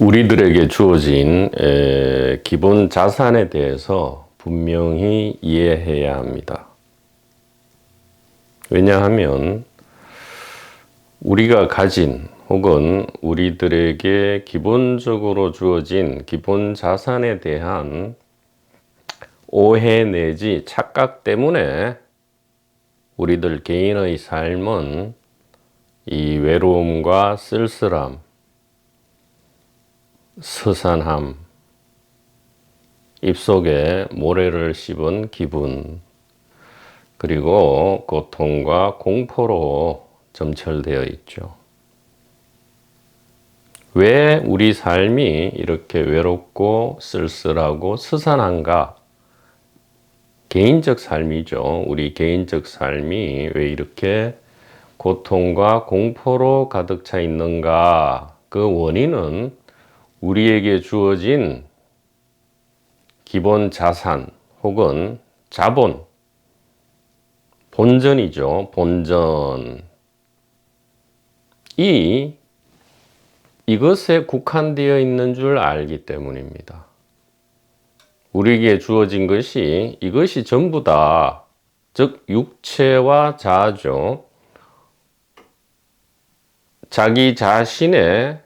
우리들에게 주어진 에, 기본 자산에 대해서 분명히 이해해야 합니다. 왜냐하면 우리가 가진 혹은 우리들에게 기본적으로 주어진 기본 자산에 대한 오해 내지 착각 때문에 우리들 개인의 삶은 이 외로움과 쓸쓸함, 스산함, 입속에 모래를 씹은 기분, 그리고 고통과 공포로 점철되어 있죠. 왜 우리 삶이 이렇게 외롭고 쓸쓸하고 스산한가? 개인적 삶이죠. 우리 개인적 삶이 왜 이렇게 고통과 공포로 가득 차 있는가? 그 원인은 우리에게 주어진 기본 자산 혹은 자본, 본전이죠. 본전. 이, 이것에 국한되어 있는 줄 알기 때문입니다. 우리에게 주어진 것이 이것이 전부다. 즉, 육체와 자아죠. 자기 자신의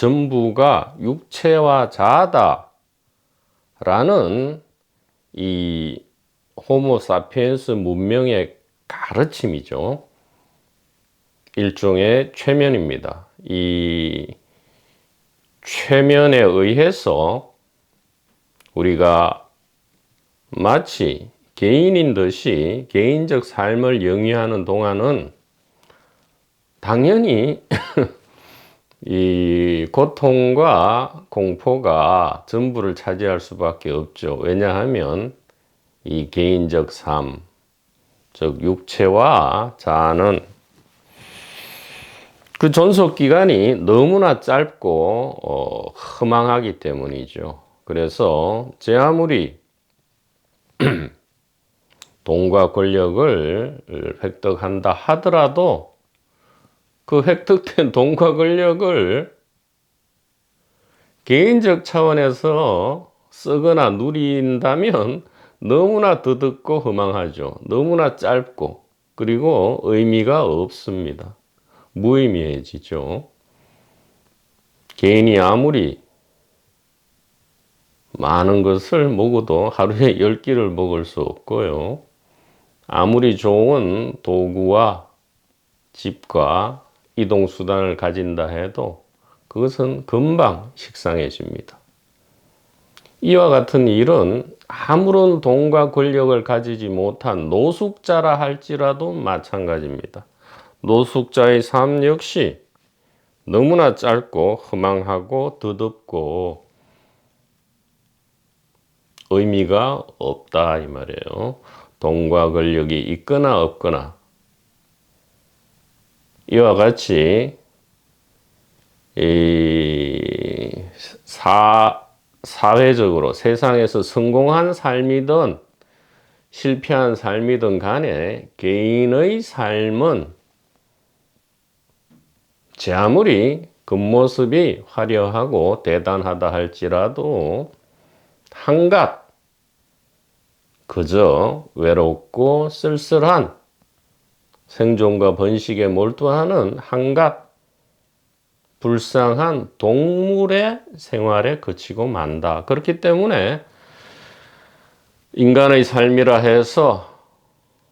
전부가 육체와 자아다. 라는 이 호모사피엔스 문명의 가르침이죠. 일종의 최면입니다. 이 최면에 의해서 우리가 마치 개인인 듯이 개인적 삶을 영위하는 동안은 당연히 이 고통과 공포가 전부를 차지할 수밖에 없죠. 왜냐하면 이 개인적 삶, 즉 육체와 자아는 그 존속 기간이 너무나 짧고 어, 허망하기 때문이죠. 그래서 제 아무리 돈과 권력을 획득한다 하더라도 그 획득된 돈과 권력을 개인적 차원에서 쓰거나 누린다면 너무나 드득고 허망하죠. 너무나 짧고 그리고 의미가 없습니다. 무의미해지죠. 개인이 아무리 많은 것을 먹어도 하루에 10끼를 먹을 수 없고요. 아무리 좋은 도구와 집과 이동 수단을 가진다 해도 그것은 금방 식상해집니다. 이와 같은 일은 아무런 돈과 권력을 가지지 못한 노숙자라 할지라도 마찬가지입니다. 노숙자의 삶 역시 너무나 짧고 허망하고 드덥고 의미가 없다 이 말이에요. 돈과 권력이 있거나 없거나 이와 같이 이 사, 사회적으로 세상에서 성공한 삶이든 실패한 삶이든 간에 개인의 삶은 제 아무리 겉모습이 화려하고 대단하다 할지라도 한갓 그저 외롭고 쓸쓸한 생존과 번식에 몰두하는 한갓 불쌍한 동물의 생활에 그치고 만다. 그렇기 때문에 인간의 삶이라 해서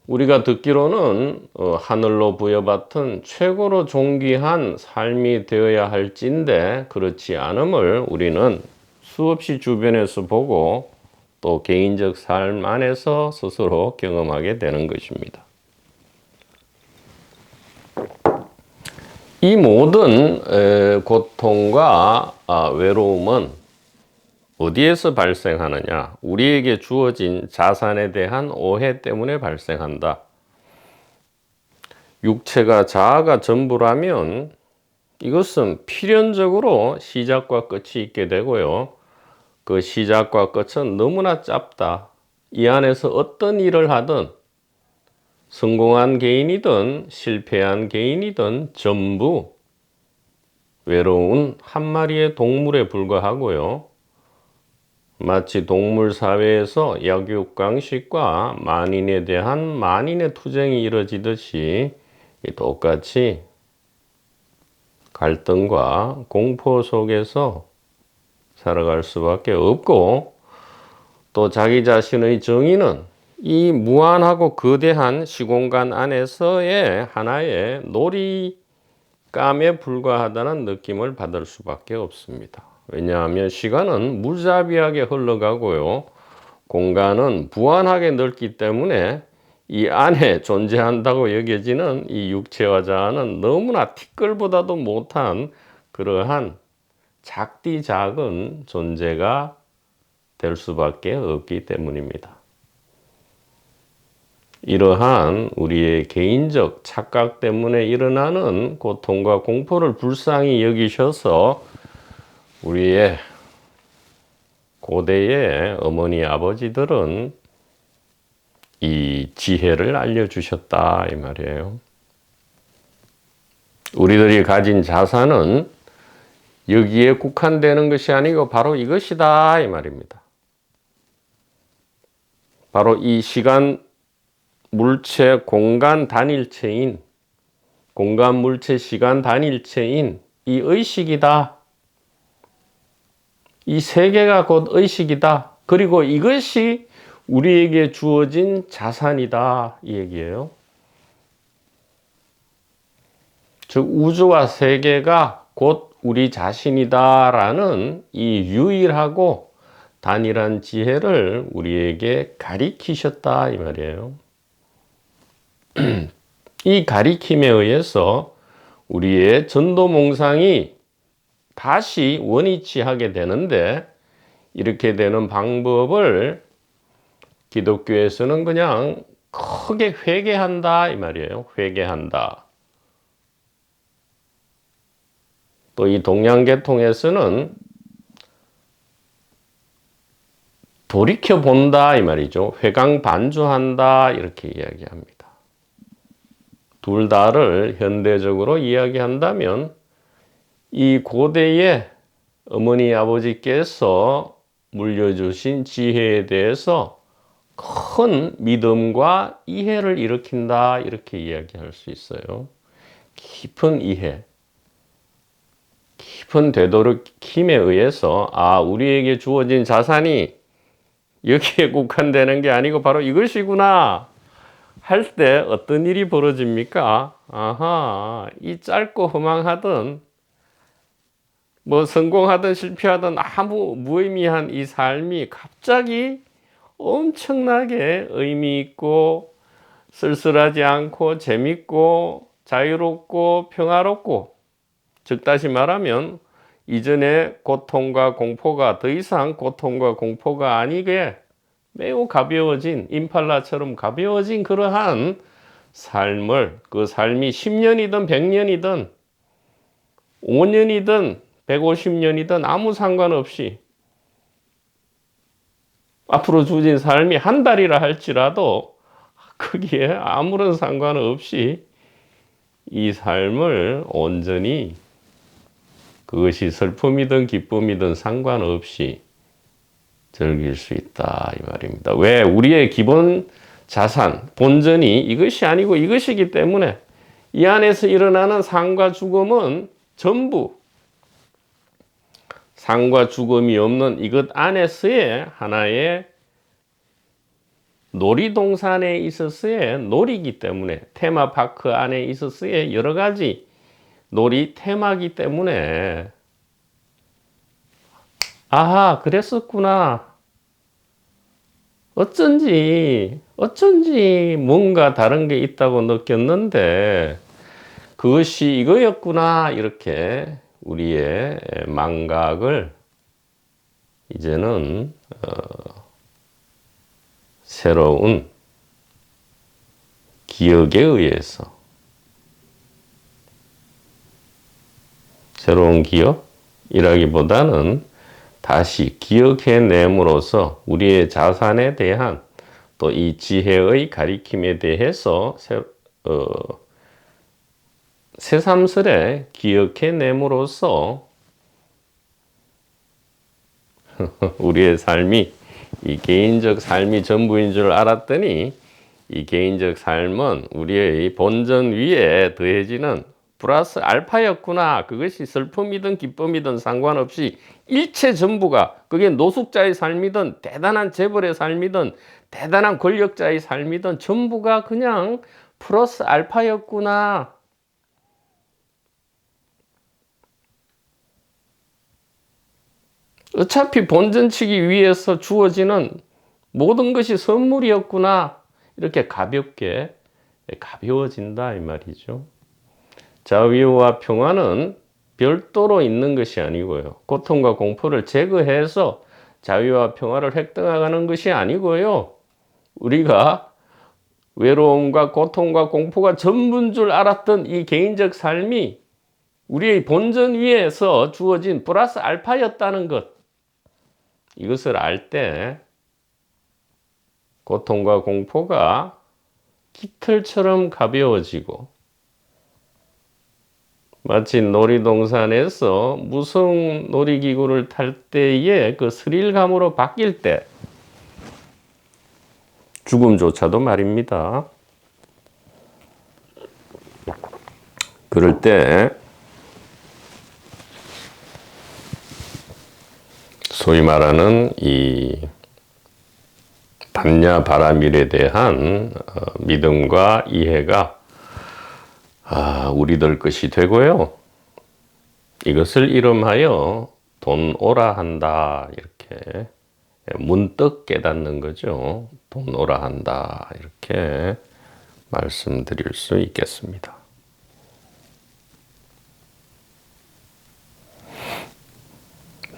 우리가 듣기로는 어, 하늘로 부여받은 최고로 존귀한 삶이 되어야 할진데 그렇지 않음을 우리는 수없이 주변에서 보고 또 개인적 삶 안에서 스스로 경험하게 되는 것입니다. 이 모든 고통과 아, 외로움은 어디에서 발생하느냐? 우리에게 주어진 자산에 대한 오해 때문에 발생한다. 육체가 자아가 전부라면 이것은 필연적으로 시작과 끝이 있게 되고요. 그 시작과 끝은 너무나 짧다. 이 안에서 어떤 일을 하든 성공한 개인이든 실패한 개인이든 전부 외로운 한 마리의 동물에 불과하고요. 마치 동물 사회에서 약육강식과 만인에 대한 만인의 투쟁이 이뤄지듯이 똑같이 갈등과 공포 속에서 살아갈 수밖에 없고 또 자기 자신의 정의는 이 무한하고 거대한 시공간 안에서의 하나의 놀이감에 불과하다는 느낌을 받을 수밖에 없습니다. 왜냐하면 시간은 무자비하게 흘러가고요. 공간은 무한하게 넓기 때문에 이 안에 존재한다고 여겨지는 이 육체와 자아는 너무나 티끌보다도 못한 그러한 작디 작은 존재가 될 수밖에 없기 때문입니다. 이러한 우리의 개인적 착각 때문에 일어나는 고통과 공포를 불쌍히 여기셔서 우리의 고대의 어머니 아버지들은 이 지혜를 알려주셨다 이 말이에요. 우리들이 가진 자산은 여기에 국한되는 것이 아니고 바로 이것이다 이 말입니다. 바로 이 시간 물체 공간 단일체인 공간 물체 시간 단일체인 이 의식이다. 이 세계가 곧 의식이다. 그리고 이것이 우리에게 주어진 자산이다. 이 얘기예요. 즉, 우주와 세계가 곧 우리 자신이다라는 이 유일하고 단일한 지혜를 우리에게 가리키셨다. 이 말이에요. 이 가리킴에 의해서 우리의 전도 몽상이 다시 원위치하게 되는데 이렇게 되는 방법을 기독교에서는 그냥 크게 회개한다 이 말이에요. 회개한다. 또 이 동양계통에서는 돌이켜 본다 이 말이죠. 회강 반주한다 이렇게 이야기합니다. 둘 다를 현대적으로 이야기한다면 이 고대의 어머니 아버지께서 물려주신 지혜에 대해서 큰 믿음과 이해를 일으킨다 이렇게 이야기할 수 있어요. 깊은 이해, 깊은 되도록힘에 의해서 아 우리에게 주어진 자산이 여기에 국한되는 게 아니고 바로 이것이구나 할 때 어떤 일이 벌어집니까? 아하 이 짧고 허망하던 뭐 성공하든 실패하든 아무 무의미한 이 삶이 갑자기 엄청나게 의미 있고 쓸쓸하지 않고 재밌고 자유롭고 평화롭고 즉 다시 말하면 이전의 고통과 공포가 더 이상 고통과 공포가 아니게 매우 가벼워진 임팔라처럼 가벼워진 그러한 삶을 그 삶이 10년이든 100년이든 5년이든 150년이든 아무 상관없이 앞으로 주어진 삶이 한 달이라 할지라도 거기에 아무런 상관없이 이 삶을 온전히 그것이 슬픔이든 기쁨이든 상관없이 즐길 수 있다 이 말입니다. 왜? 우리의 기본 자산 본전이 이것이 아니고 이것이기 때문에 이 안에서 일어나는 상과 죽음은 전부 상과 죽음이 없는 이것 안에서의 하나의 놀이동산에 있어서의 놀이기 때문에 테마파크 안에 있어서의 여러 가지 놀이 테마기 때문에. 아하 그랬었구나 어쩐지 어쩐지 뭔가 다른 게 있다고 느꼈는데 그것이 이거였구나 이렇게 우리의 망각을 이제는 어, 새로운 기억에 의해서 새로운 기억이라기보다는 다시 기억해냄으로써 우리의 자산에 대한 또 이 지혜의 가리킴에 대해서 새, 어, 새삼스레 기억해냄으로써 우리의 삶이 이 개인적 삶이 전부인 줄 알았더니 이 개인적 삶은 우리의 본전 위에 더해지는 플러스 알파였구나. 그것이 슬픔이든 기쁨이든 상관없이 일체 전부가 그게 노숙자의 삶이든 대단한 재벌의 삶이든 대단한 권력자의 삶이든 전부가 그냥 플러스 알파였구나. 어차피 본전치기 위해서 주어지는 모든 것이 선물이었구나. 이렇게 가볍게 가벼워진다 이 말이죠. 자유와 평화는 별도로 있는 것이 아니고요. 고통과 공포를 제거해서 자유와 평화를 획득하는 것이 아니고요. 우리가 외로움과 고통과 공포가 전부인 줄 알았던 이 개인적 삶이 우리의 본전 위에서 주어진 플러스 알파였다는 것. 이것을 알 때 고통과 공포가 깃털처럼 가벼워지고 마치 놀이동산에서 무성 놀이기구를 탈 때의 그 스릴감으로 바뀔 때 죽음조차도 말입니다. 그럴 때 소위 말하는 이 반야 바라밀에 대한 어, 믿음과 이해가 아, 우리들 것이 되고요. 이것을 이름하여 돈 오라 한다 이렇게 문득 깨닫는 거죠. 돈 오라 한다 이렇게 말씀드릴 수 있겠습니다.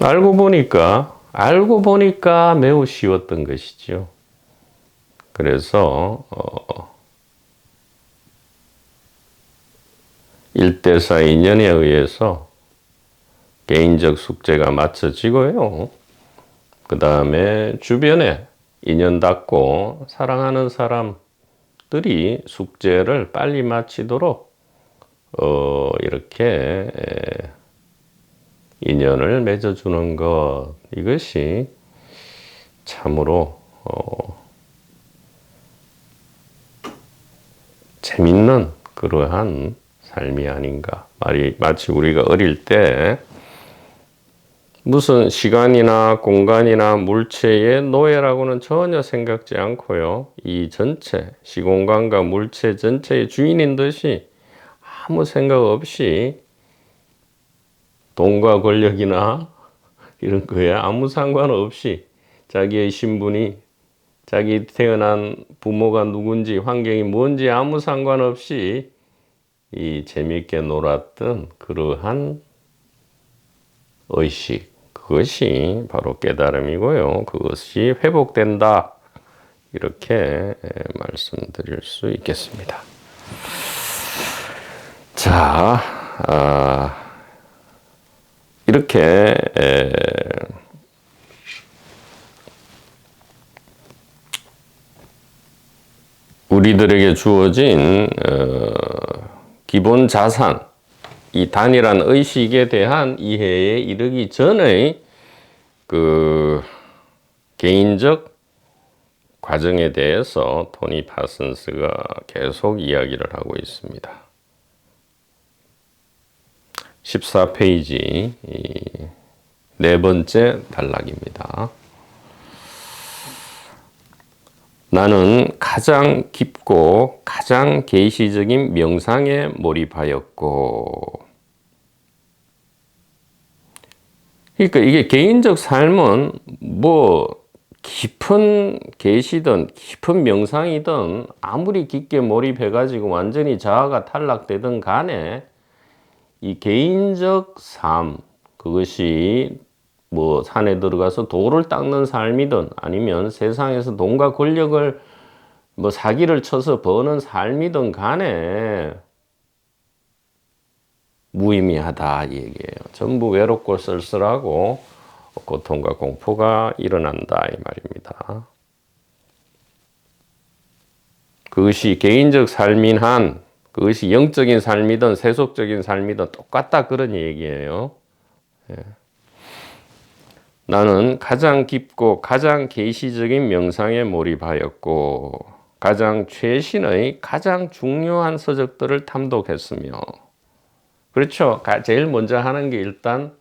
알고 보니까 알고 보니까 매우 쉬웠던 것이죠. 그래서 어, 1대4 인연에 의해서 개인적 숙제가 맞춰지고요. 그 다음에 주변에 인연 닿고 사랑하는 사람들이 숙제를 빨리 마치도록 어, 이렇게 인연을 맺어주는 것 이것이 참으로 어, 재밌는 그러한 삶이 아닌가. 말이 마치 우리가 어릴 때 무슨 시간이나 공간이나 물체의 노예라고는 전혀 생각지 않고요. 이 전체, 시공간과 물체 전체의 주인인 듯이 아무 생각 없이 돈과 권력이나 이런 거에 아무 상관없이 자기의 신분이 자기 태어난 부모가 누군지 환경이 뭔지 아무 상관없이 이 재미있게 놀았던 그러한 의식 그것이 바로 깨달음이고요. 그것이 회복된다. 이렇게 말씀드릴 수 있겠습니다. 자, 아, 이렇게 에, 우리들에게 주어진 어, 기본 자산, 이 단일한 의식에 대한 이해에 이르기 전의 그 개인적 과정에 대해서 토니 파슨스가 계속 이야기를 하고 있습니다. 14페이지 네 번째 단락입니다. 나는 가장 깊고 가장 계시적인 명상에 몰입하였고. 그러니까 이게 개인적 삶은 뭐 깊은 계시든 깊은 명상이든 아무리 깊게 몰입해 가지고 완전히 자아가 탈락되든 간에 이 개인적 삶, 그것이 뭐 산에 들어가서 돌을 닦는 삶이든 아니면 세상에서 돈과 권력을 뭐 사기를 쳐서 버는 삶이든 간에 무의미하다 이 얘기예요. 전부 외롭고 쓸쓸하고 고통과 공포가 일어난다 이 말입니다. 그것이 개인적 삶인 한 그것이 영적인 삶이든 세속적인 삶이든 똑같다 그런 얘기예요. 예. 나는 가장 깊고 가장 계시적인 명상에 몰입하였고 가장 최신의 가장 중요한 서적들을 탐독했으며 그렇죠. 제일 먼저 하는 게 일단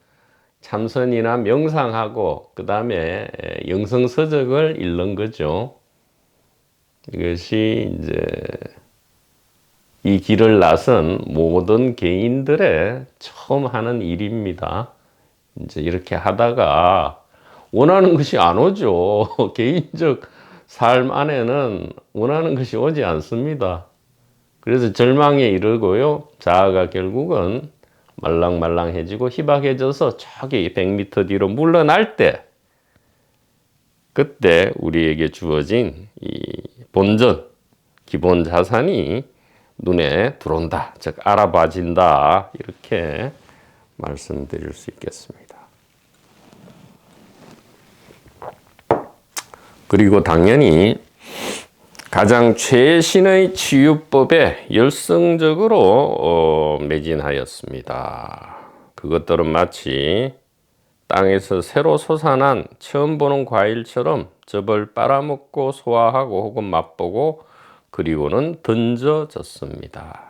참선이나 명상하고 그 다음에 영성 서적을 읽는 거죠. 이것이 이제 이 길을 나선 모든 개인들의 처음 하는 일입니다. 이제 이렇게 하다가 원하는 것이 안 오죠. 개인적 삶 안에는 원하는 것이 오지 않습니다. 그래서 절망에 이르고요. 자아가 결국은 말랑말랑해지고 희박해져서 저기 100m 뒤로 물러날 때 그때 우리에게 주어진 이 본전 기본 자산이 눈에 들어온다. 즉 알아봐진다. 이렇게 말씀드릴 수 있겠습니다. 그리고 당연히 가장 최신의 치유법에 열성적으로 어, 매진하였습니다. 그것들은 마치 땅에서 새로 솟아난 처음 보는 과일처럼 즙을 빨아먹고 소화하고 혹은 맛보고 그리고는 던져졌습니다.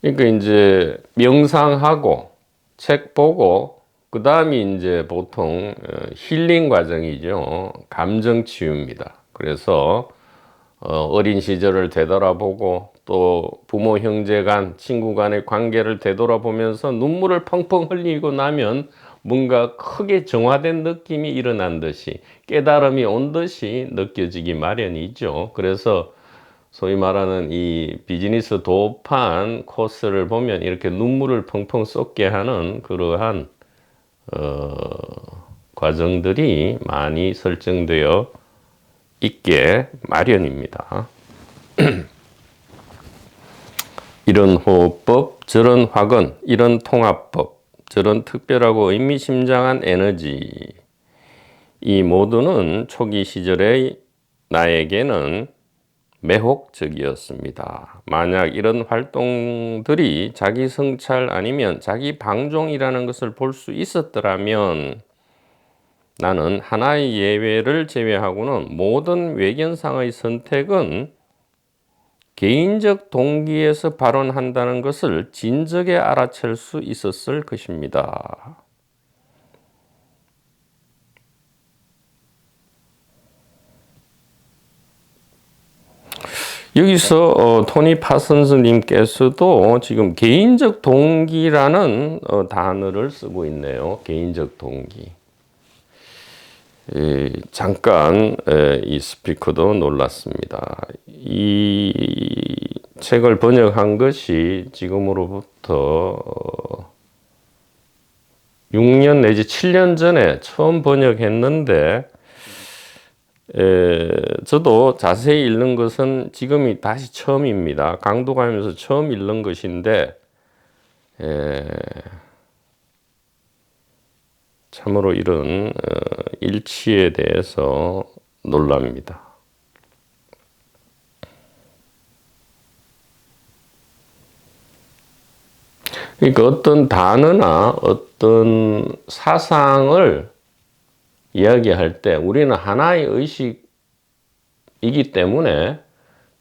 그러니까 이제 명상하고 책 보고 그 다음이 이제 보통 어, 힐링 과정이죠. 감정 치유입니다. 그래서 어, 어린 시절을 되돌아보고 또 부모 형제 간 친구 간의 관계를 되돌아보면서 눈물을 펑펑 흘리고 나면 뭔가 크게 정화된 느낌이 일어난 듯이 깨달음이 온 듯이 느껴지기 마련이죠. 그래서 소위 말하는 이 비즈니스 도판 코스를 보면 이렇게 눈물을 펑펑 쏟게 하는 그러한 어, 과정들이 많이 설정되어 있게 마련입니다. 이런 호흡법, 저런 화근, 이런 통합법, 저런 특별하고 의미심장한 에너지, 이 모두는 초기 시절의 나에게는 매혹적이었습니다. 만약 이런 활동들이 자기 성찰 아니면 자기 방종이라는 것을 볼 수 있었더라면 나는 하나의 예외를 제외하고는 모든 외견상의 선택은 개인적 동기에서 발언한다는 것을 진즉에 알아챌 수 있었을 것입니다. 여기서 어, 토니 파슨스님께서도 지금 개인적 동기라는 어, 단어를 쓰고 있네요. 개인적 동기. 에, 잠깐 에, 이 스피커도 놀랐습니다. 이 책을 번역한 것이 지금으로부터 어, 6년 내지 7년 전에 처음 번역했는데 에, 저도 자세히 읽는 것은 지금이 다시 처음입니다. 강도 가면서 처음 읽는 것인데 에, 참으로 이런 어, 일치에 대해서 놀랍니다. 그러니까 어떤 단어나 어떤 사상을 이야기할 때 우리는 하나의 의식이기 때문에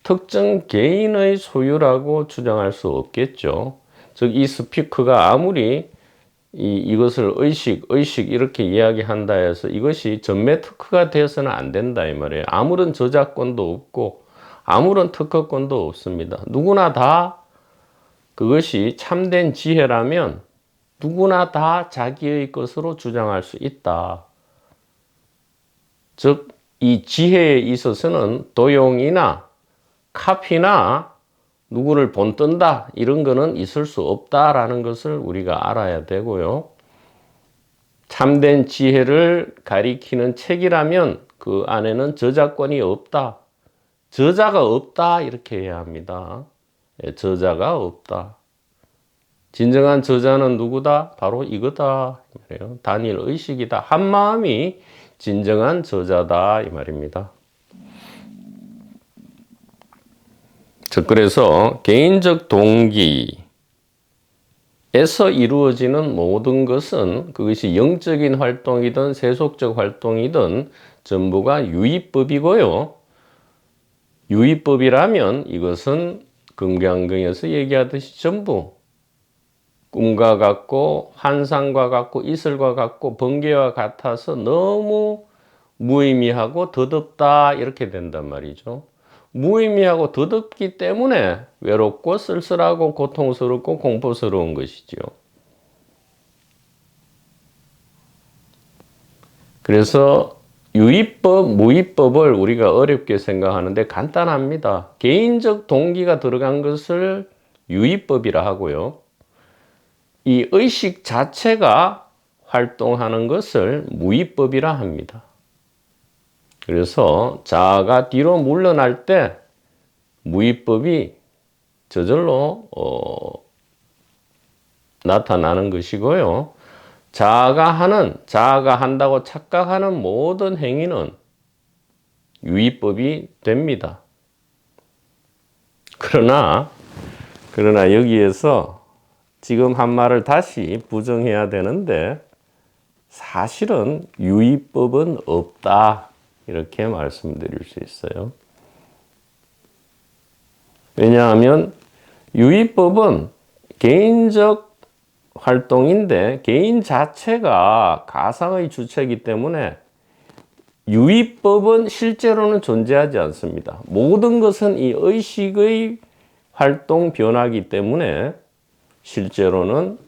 특정 개인의 소유라고 주장할 수 없겠죠. 즉, 이 스피커가 아무리 이, 이것을 의식, 의식 이렇게 이야기한다 해서 이것이 전매 특허가 되어서는 안 된다 이 말이에요. 아무런 저작권도 없고 아무런 특허권도 없습니다. 누구나 다 그것이 참된 지혜라면 누구나 다 자기의 것으로 주장할 수 있다. 즉, 이 지혜에 있어서는 도용이나 카피나 누구를 본뜬다 이런 거는 있을 수 없다라는 것을 우리가 알아야 되고요. 참된 지혜를 가리키는 책이라면 그 안에는 저작권이 없다. 저자가 없다 이렇게 해야 합니다. 예, 저자가 없다. 진정한 저자는 누구다? 바로 이거다. 단일 의식이다. 한 마음이 진정한 저자다 이 말입니다. 즉 그래서 개인적 동기에서 이루어지는 모든 것은 그것이 영적인 활동이든 세속적 활동이든 전부가 유의법이고요. 유의법이라면 이것은 금강경에서 얘기하듯이 전부 꿈과 같고 환상과 같고 이슬과 같고 번개와 같아서 너무 무의미하고 더덥다 이렇게 된단 말이죠. 무의미하고 더덥기 때문에 외롭고 쓸쓸하고 고통스럽고 공포스러운 것이죠. 그래서 유의법, 무의법을 우리가 어렵게 생각하는데 간단합니다. 개인적 동기가 들어간 것을 유의법이라 하고요. 이 의식 자체가 활동하는 것을 무의법이라 합니다. 그래서 자아가 뒤로 물러날 때 무의법이 저절로 어, 나타나는 것이고요. 자아가 하는, 자아가 한다고 착각하는 모든 행위는 유의법이 됩니다. 그러나, 그러나 여기에서 지금 한 말을 다시 부정해야 되는데 사실은 유의법은 없다. 이렇게 말씀드릴 수 있어요. 왜냐하면 유의법은 개인적 활동인데 개인 자체가 가상의 주체이기 때문에 유의법은 실제로는 존재하지 않습니다. 모든 것은 이 의식의 활동 변화기 때문에 실제로는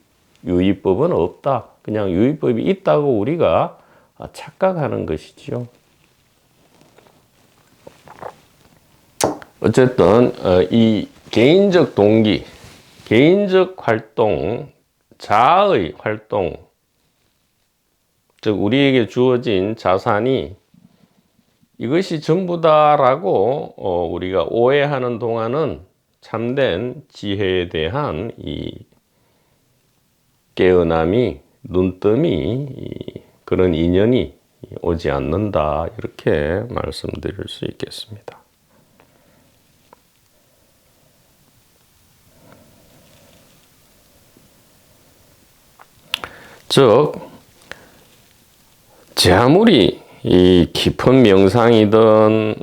유의법은 없다. 그냥 유의법이 있다고 우리가 착각하는 것이지요. 어쨌든 어, 이 개인적 동기, 개인적 활동, 자아의 활동, 즉 우리에게 주어진 자산이 이것이 전부다라고 어, 우리가 오해하는 동안은 참된 지혜에 대한 이 깨어남이 눈뜸이 그런 인연이 오지 않는다 이렇게 말씀드릴 수 있겠습니다. 즉, 제 아무리 이 깊은 명상이든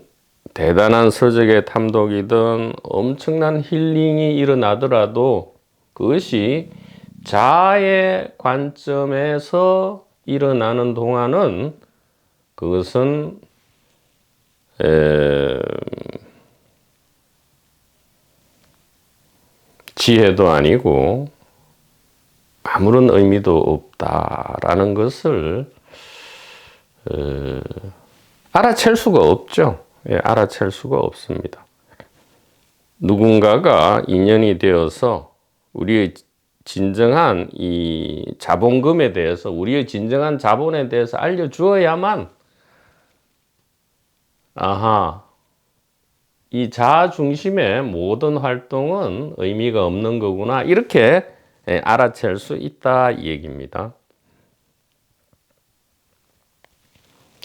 대단한 서적의 탐독이든 엄청난 힐링이 일어나더라도 그것이 자의 관점에서 일어나는 동안은 그것은 에, 지혜도 아니고 아무런 의미도 없다라는 것을 어, 알아챌 수가 없죠. 예, 알아챌 수가 없습니다. 누군가가 인연이 되어서 우리의 진정한 이 자본금에 대해서 우리의 진정한 자본에 대해서 알려주어야만 아하 이 자아 중심의 모든 활동은 의미가 없는 거구나 이렇게 예, 알아챌 수 있다 이 얘기입니다.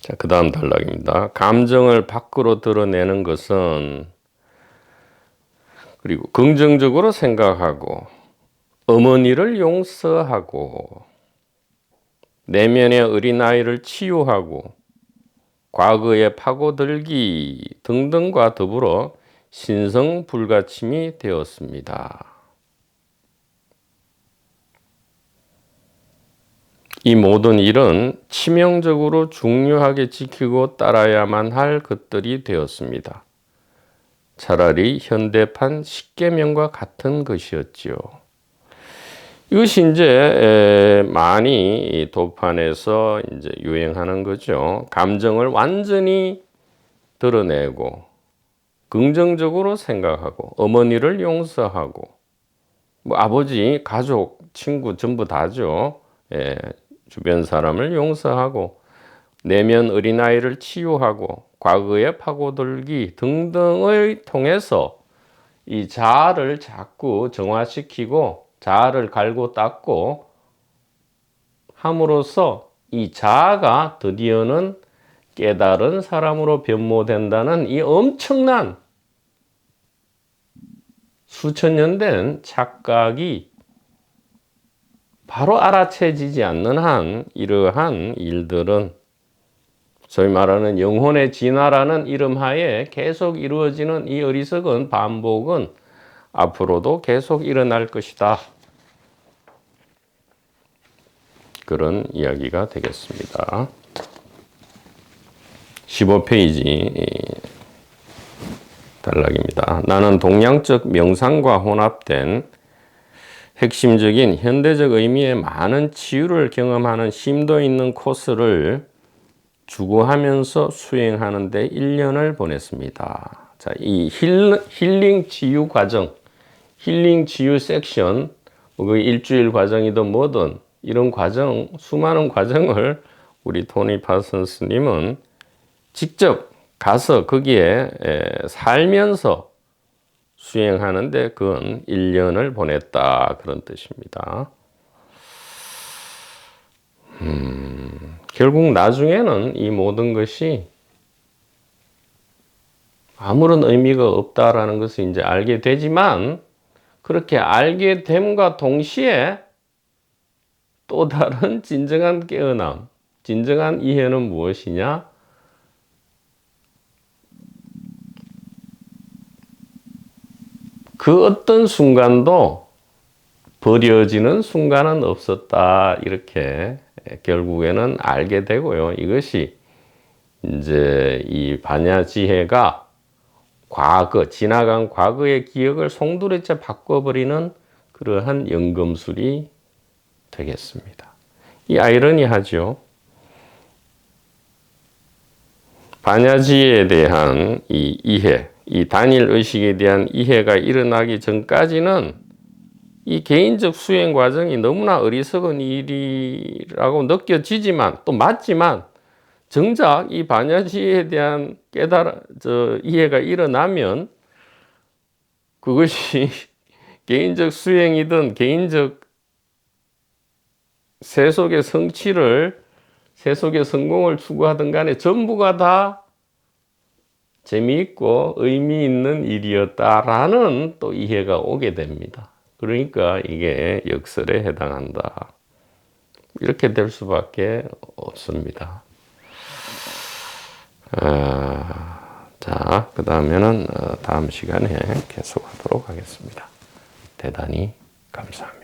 자, 그 다음 단락입니다. 감정을 밖으로 드러내는 것은 그리고 긍정적으로 생각하고 어머니를 용서하고 내면의 어린아이를 치유하고 과거의 파고들기 등등과 더불어 신성불가침이 되었습니다. 이 모든 일은 치명적으로 중요하게 지키고 따라야만 할 것들이 되었습니다. 차라리 현대판 십계명과 같은 것이었지요. 이것이 이제 많이 도판에서 이제 유행하는 거죠. 감정을 완전히 드러내고 긍정적으로 생각하고 어머니를 용서하고 뭐 아버지, 가족, 친구 전부 다죠. 예, 주변 사람을 용서하고 내면 어린아이를 치유하고 과거의 파고들기 등등을 통해서 이 자아를 자꾸 정화시키고 자아를 갈고 닦고 함으로써 이 자아가 드디어는 깨달은 사람으로 변모된다는 이 엄청난 수천 년 된 착각이 바로 알아채지지 않는 한 이러한 일들은 소위 말하는 영혼의 진화라는 이름 하에 계속 이루어지는 이 어리석은 반복은 앞으로도 계속 일어날 것이다. 그런 이야기가 되겠습니다. 15페이지 단락입니다. 나는 동양적 명상과 혼합된 핵심적인 현대적 의미의 많은 치유를 경험하는 심도 있는 코스를 주고하면서 수행하는 데 1년을 보냈습니다. 자, 이 힐, 힐링 치유 과정, 힐링 치유 섹션, 뭐그 일주일 과정이든 뭐든 이런 과정, 수많은 과정을 우리 토니 파슨스님은 직접 가서 거기에 살면서 수행하는데 그건 1년을 보냈다 그런 뜻입니다. 음, 결국 나중에는 이 모든 것이 아무런 의미가 없다라는 것을 이제 알게 되지만 그렇게 알게 됨과 동시에 또 다른 진정한 깨어남, 진정한 이해는 무엇이냐? 그 어떤 순간도 버려지는 순간은 없었다. 이렇게 결국에는 알게 되고요. 이것이 이제 이 반야 지혜가 과거, 지나간 과거의 기억을 송두리째 바꿔버리는 그러한 연금술이 되겠습니다. 이 아이러니하죠. 반야지에 대한 이 이해, 이 단일 의식에 대한 이해가 일어나기 전까지는 이 개인적 수행 과정이 너무나 어리석은 일이라고 느껴지지만 또 맞지만 정작 이 반야지에 대한 깨달아 저 이해가 일어나면 그것이 개인적 수행이든 개인적 세속의 성취를 세속의 성공을 추구하든 간에 전부가 다 재미있고 의미 있는 일이었다라는 또 이해가 오게 됩니다. 그러니까 이게 역설에 해당한다. 이렇게 될 수밖에 없습니다. 아, 자, 그 다음에는 다음 시간에 계속하도록 하겠습니다. 대단히 감사합니다.